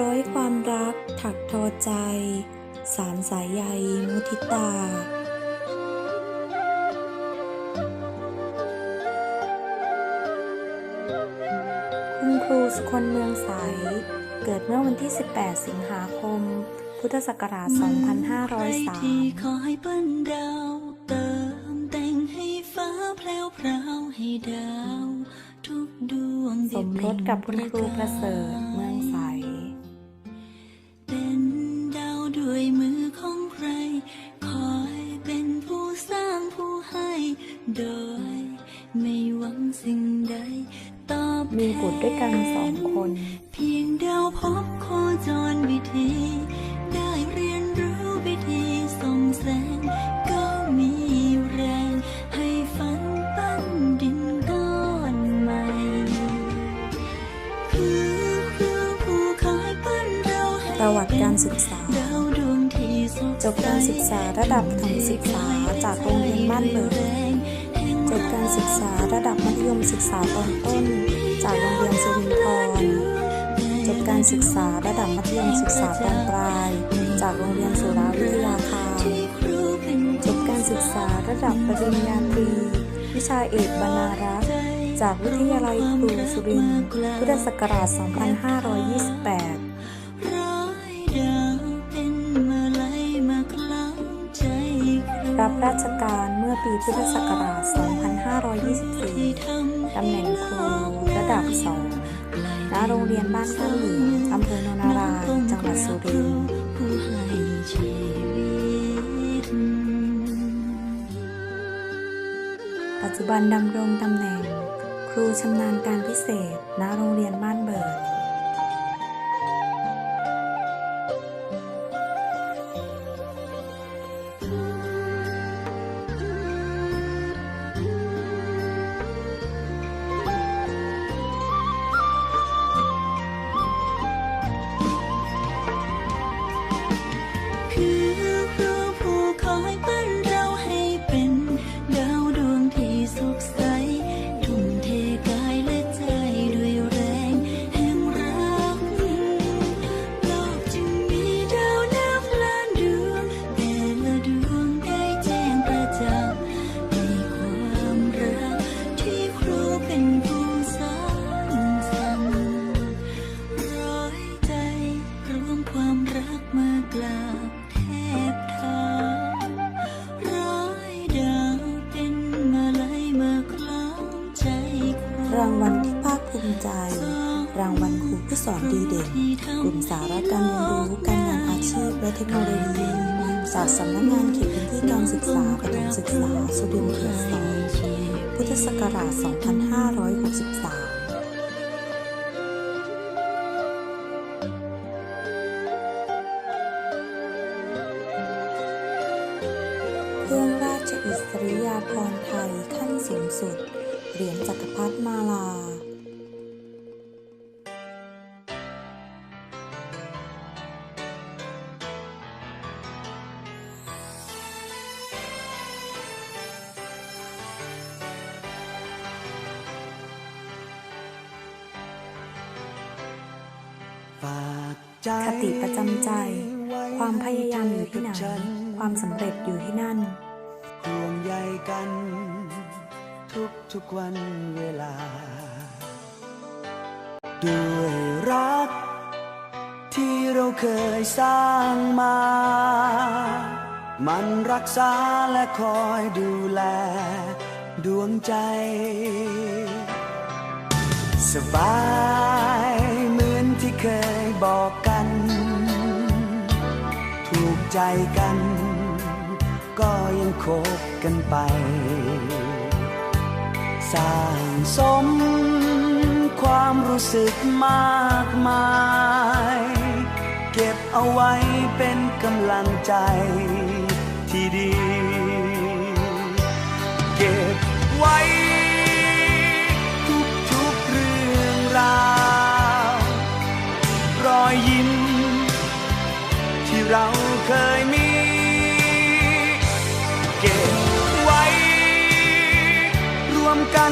ร้อยความรักถักทอใจ สารสายใยมุทิตา คุณครูสุคนเมืองใส เกิดเมื่อวันที่ 18 สิงหาคม พุทธศักราช 2503คอยเปิ้นดาวเติมแต่งให้ฟ้าแพรวพราวให้ดาว ทุกดวงสมรสกับคุณครูประเสริฐ กันสองคน เพียงเดาพบโคจรวิธี ได้เรียนรู้วิธีส่งแสง ก็มีแรงให้ฝันปั้นดินก้อนใหม่ คือคือผู้คอยปั้นเราให้ประวัติการศึกษา จบการศึกษาระดับประถมศึกษาจากโรงเรียนบ้านเบิกจบการศึกษาระดับมัธยมศึกษาตอนต้น จากโรงเรียนสุรินทร์จบการศึกษาระดับมัธยมศึกษาตอนปลาย จากโรงเรียนสุราวิทยาคารที่ครูเป็นจบการศึกษาระดับปริญญาตรีวิชาเอกบรรณารักษ์จากวิทยาลัยครูสุรินทร์พุทธศักราช 2528 ราชการเมื่อปีพุทธศักราช 2524 ตำแหน่งครูระดับ2ณโรงเรียนบ้านข้างเหลืองอำเภอโนนารายจังหวัดสุรินทร์ปัจจุบันดำรงตำแหน่ง ครูชำนาญการพิเศษ ณ โรงเรียนบ้านเบิด รางวัลที่ภาคภูมิใจ รางวัลครูผู้สอนดีเด่นกลุ่มสาระการเรียนรู้การงานอาชีพและเทคโนโลยีจากสำนักงานเขตพื้นที่การศึกษาประถมศึกษาสุรินทร์เขตสองพุทธศักราช 2563เครื่องราชอิสริยาภรณ์ไทยขั้นสูงสุด เหรียญจักรพรรดิมาลาฝากใจคติประจำใจ ความพยายามอยู่ที่ไหน ความสำเร็จอยู่ที่นั่นห่วงใยกัน ทุกทุกวันเวลา ด้วยรัก ที่เราเคยสร้างมา มันรักษาและคอยดูแล ดวงใจ สบายเหมือนที่เคยบอกกัน ถูกใจกัน ก็ยังคบกันไป สร้างสม ความรู้สึกมากมาย เก็บเอาไว้เป็นกำลังใจที่ดี เก็บไว้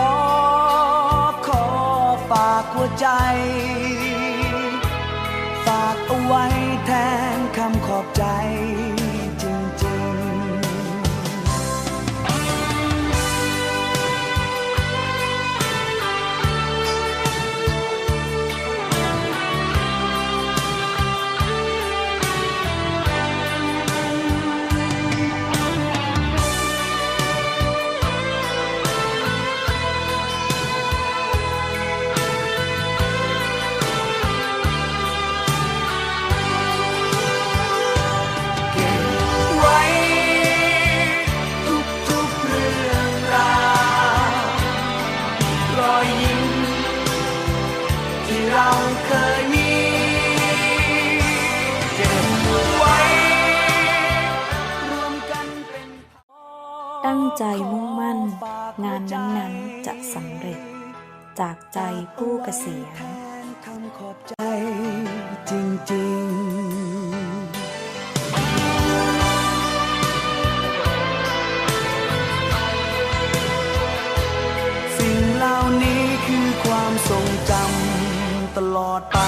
อ หัวใจ ฝากเอาไว้แทนคำขอบใจจ ใจมุ่งมั่น งานนั้นๆจะสำเร็จ จากใจผู้เกษียณคำขอบใจจริงๆสิ่งเหล่านี้คือความทรงจำตลอดไป